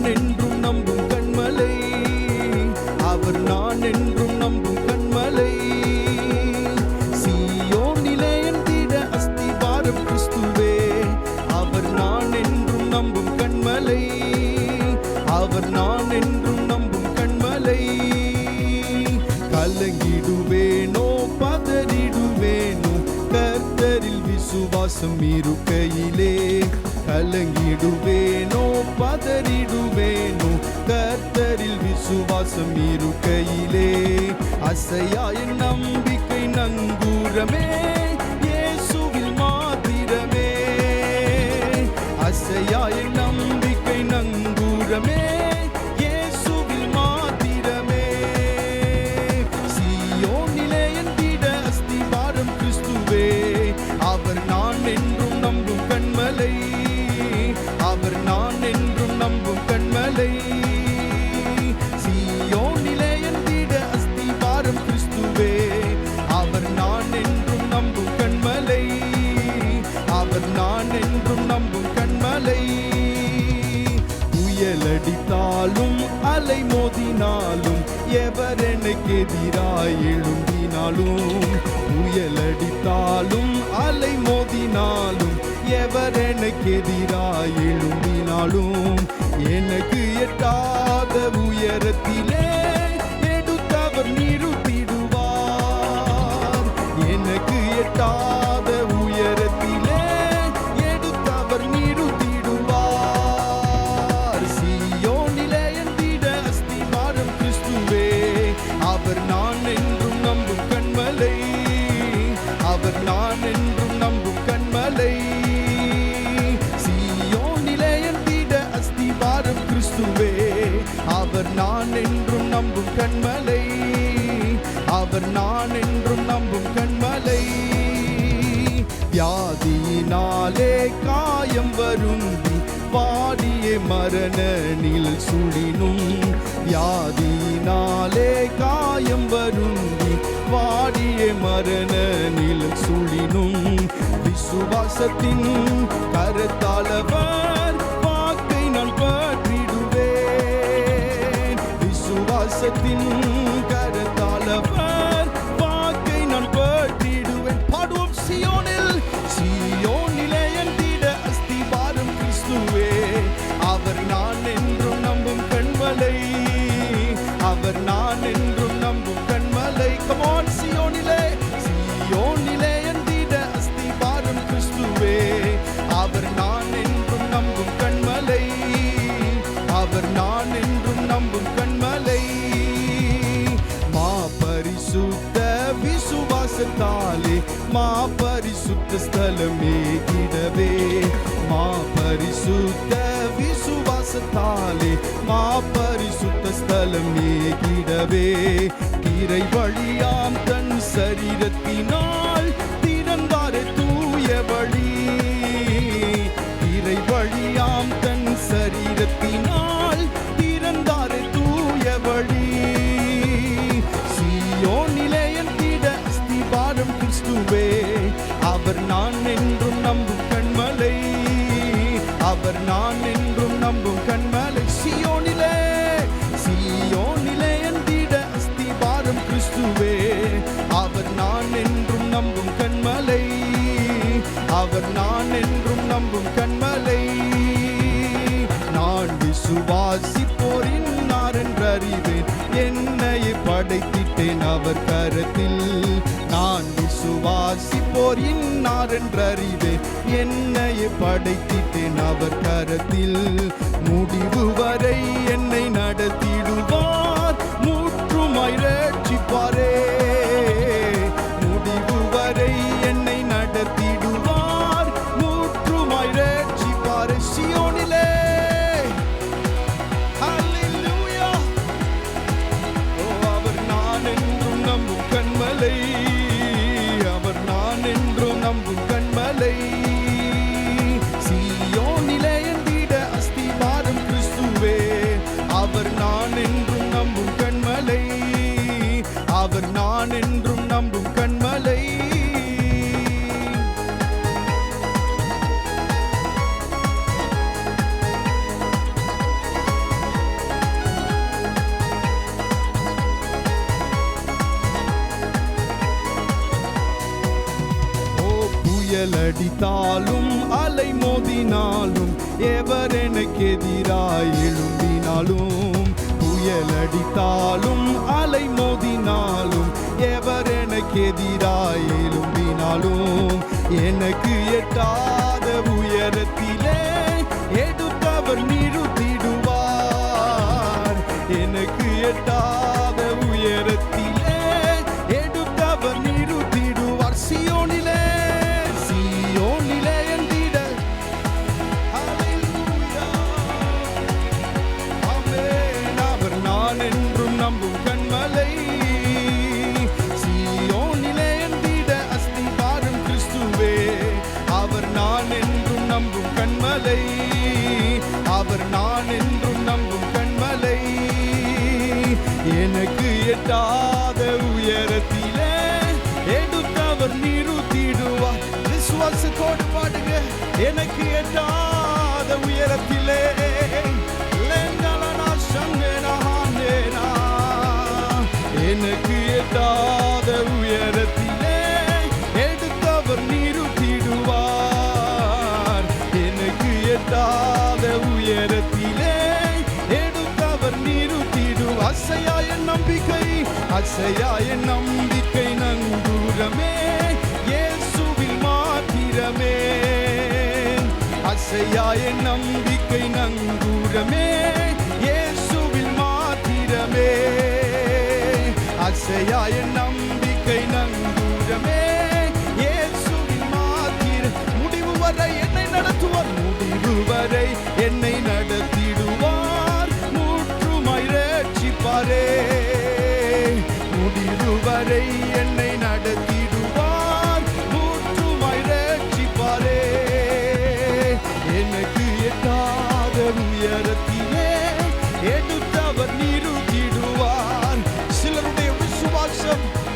நான் என்றும் நம்பும் கண்மலை. அவர் நான் என்றும் நம்பும் கண்மலை. சியோ சீயோனிலே என்றிட அஸ்திபாரம் கிறிஸ்துவே. அவர் நான் என்றும் நம்பும் கண்மலை. அவர் நான் என்றும் நம்பும் கண்மலை. கலங்கிடுவேனோ பதறிடுவேனோ கர்த்தரில் விசுவாசம் இருக்கையிலே. கலங்கிடுவேனோ பதறிடுவேனோ கர்த்தரில் விசுவாசம் இருக்கையிலே. அசையா என் நம்பிக்கை நங்கூரமே. இயேசுவில் மாத்திரமே. அசையா என் புயலடித்தாலும் அலை மோதினாலும் எவர் எனக்கு எதிராய் எழும்பினாலும் புயலடித்தாலும் அலை மோதினாலும் எவர் எனக்கு எதிராய் எழும்பினாலும் எனக்கு எட்டாத உயரத்திலே அவர் நான் என்றும் நம்பும் கண்மலை. சீயோனிலே என்றிட அஸ்திவாரம் கிறிஸ்துவே. அவர் நான் என்றும் நம்பும் கண்மலை. அவர் நான் என்றும் நம்பும் கண்மலை. வியாதியினாலே காயம் வரும் பாடிய மரண நில் சுழினும். வியாதியினாலே காயம் வரும் வாடிய மரண நில் சுழினும் விசுவாசத்தின் கருத்தாளவர் வாக்கை நான் பற்றிடுவேன். மா பரிசுத்த ஸ்தலமே கிடவே. மா பரிசுத்த விசுவாசத்தாலே மா பரிசுத்த ஸ்தலமே கிடவே. திரை வழியாம் தன் சரீரத்தினால் திறந்தாரே தூய வழி. திரை வழியாம் தன் சரீரத்தினால் நம்பும் கண்மலை சியோனிலே சீயோனிலே என்றிட அஸ்திபாரம் கிறிஸ்துவே. அவர் நான் என்றும் நம்பும் கண்மலை அவர் நான் என்றும் நம்பும் கண்மலை. நான் விசுவாசிப்போரின் என்றறிவேன் என்னை படைத்திட்டேன் அவர் கருத்தில். சுவாசிப்போர் விசுவாசிப்போர் இன்னார் என்றறிவே. என்னை படைத்திட்டேன் அவர் கரத்தில். முடிவு வரை என்னை நடத்திடுவார் நான் என்றும் நம்பும் கண்மலை. அவர் நான் என்றும் நம்பும் கண்மலை. புயலடித்தாலும் அலை மோதினாலும் எவர் எனக்கு எதிராய் எழும்பினாலும் புயல் அடித்தாலும் அலை மோதினாலும் எவர் எனக்கு எதிராய் எழும்பினாலும் எனக்கு எட்டாத உயரத்திலே எடுத்தவர் நீ எட்டாத உயரத்திலே எடுத்தவர் நிறுத்திடுவார். விசுவாச கோட்பாடுங்க எனக்கு எட்டாத உயரத்திலே ஆசையாய நம்பிக்கை நங்கூரமே இயேசுவில் மாத்திரமே. ஆசையாய நம்பிக்கை நங்கூரமே இயேசுவில் மாத்திரமே. ஆசையாய நம்பிக்கை நங்கூரமே இயேசுவில் மாத்திர முடிவு வரை என்னை நடத்துவார் முடிவு வரை என்னை நடத்து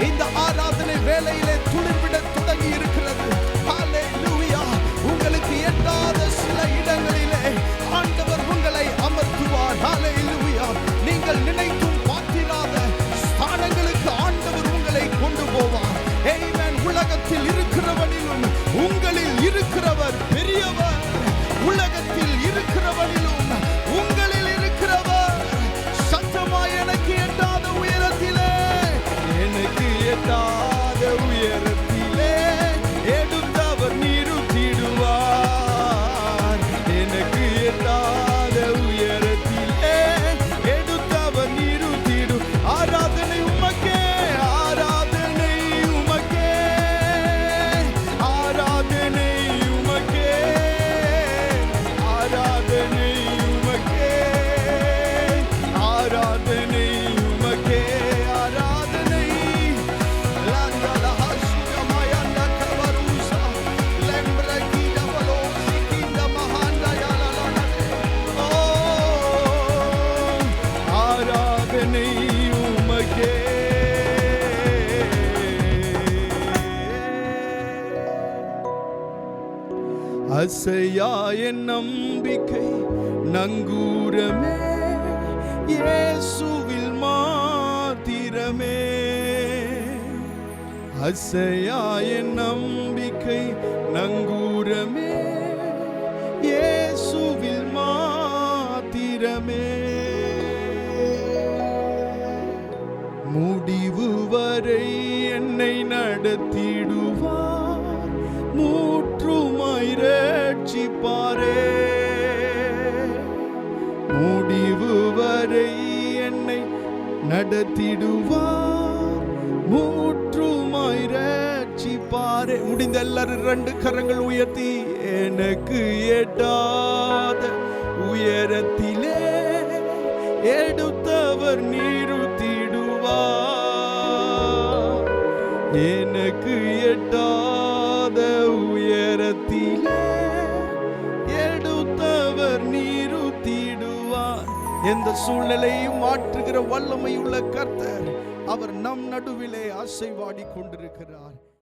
விசுவாசம் இந்த எனக்கு எட்டாத அசையா என் நம்பிக்கை நங்கூரமே இயேசுவில் மாத்திரமே. என் நம்பிக்கை நங்கூரமே ரட்சிப்பாரே முடிவு வரை என்னை நடத்திடுவார். மூற்றுமாய் ரட்சிப்பாரே. முடிந்த எல்லாரும் ரெண்டு கரங்கள் உயர்த்தி எனக்கு எட்டாத உயரத்திலே எடுத்தவர் நிறுத்திடுவார். எனக்கு எட்டாத உயரத்திலே எந்த சூழ்நிலையும் மாற்றுகிற வல்லமை உள்ள கர்த்தர் அவர் நம் நடுவிலே அசைவாடி கொண்டிருக்கிறார்.